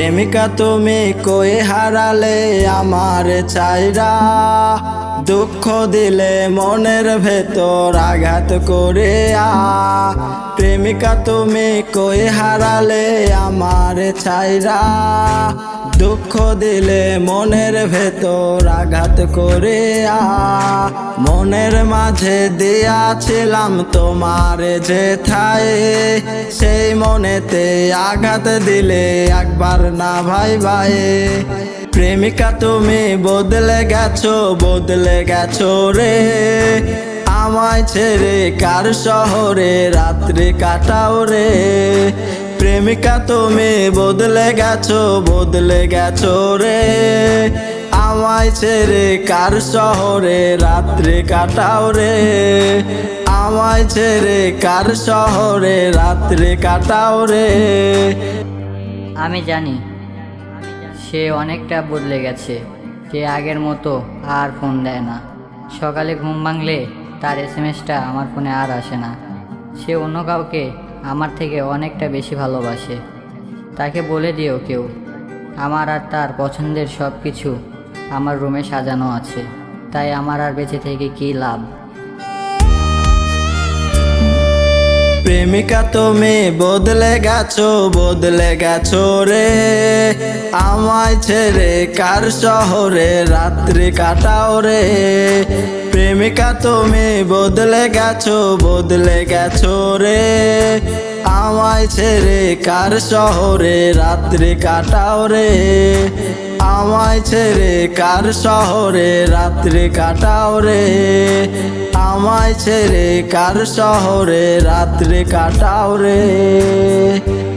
প্রেমিকা তুমি কই হারালে আমার চাইরা দুঃখ দিলে মনের ভেতর আঘাত করে, আ, প্রেমিকা তুমি কই হারালে আমার ছাইরা? দুঃখ দিলে মনের ভেতর আঘাত করে, আ, মনের মাঝে দিয়াছিলাম তোমার যে ঠায় সেই মনেতে আঘাত দিলে একবার না ভাই ভাই। প্রেমিকা তুমি বদলে গেছো বদলে গেছো রে। আমায় ছেড়ে কার শহরে রাত্রি কাটাও রে? প্রেমিকা তুমি বদলে গেছো বদলে গেছো রে। আমায় ছেড়ে কার শহরে রাত্রি কাটাও রে? আমায় ছেড়ে কার শহরে রাত্রি কাটাও রে? আমি জানি। সে অনেকটা বদলে গেছে। সে আগের মতো আর ফোন দেয় না। সকালে ঘুম ভাঙলে তার এস আমার ফোনে আর আসে না। সে অন্য কাউকে আমার থেকে অনেকটা বেশি ভালোবাসে। তাকে বলে দিও কেউ। আমার আর তার পছন্দের সব কিছু আমার রুমে সাজানো আছে। তাই আমার আর বেঁচে থেকে কী লাভ? প্রেমিকা তুমি বদলে গেছো বদলে গেছো রে। আমায় ছেড়ে কার শহরে রাত্রি কাটাও রে? প্রেমিকা তুমি বদলে গেছো বদলে গেছো রে। আমায় ছেড়ে কার শহরে রাত্রি কাটাও রে? আমায় ছেড়ে কার শহরে? রাত্রি কাটাও রে। আমায় ছেড়ে কার শহরে? রাত্রে কাটাও রে।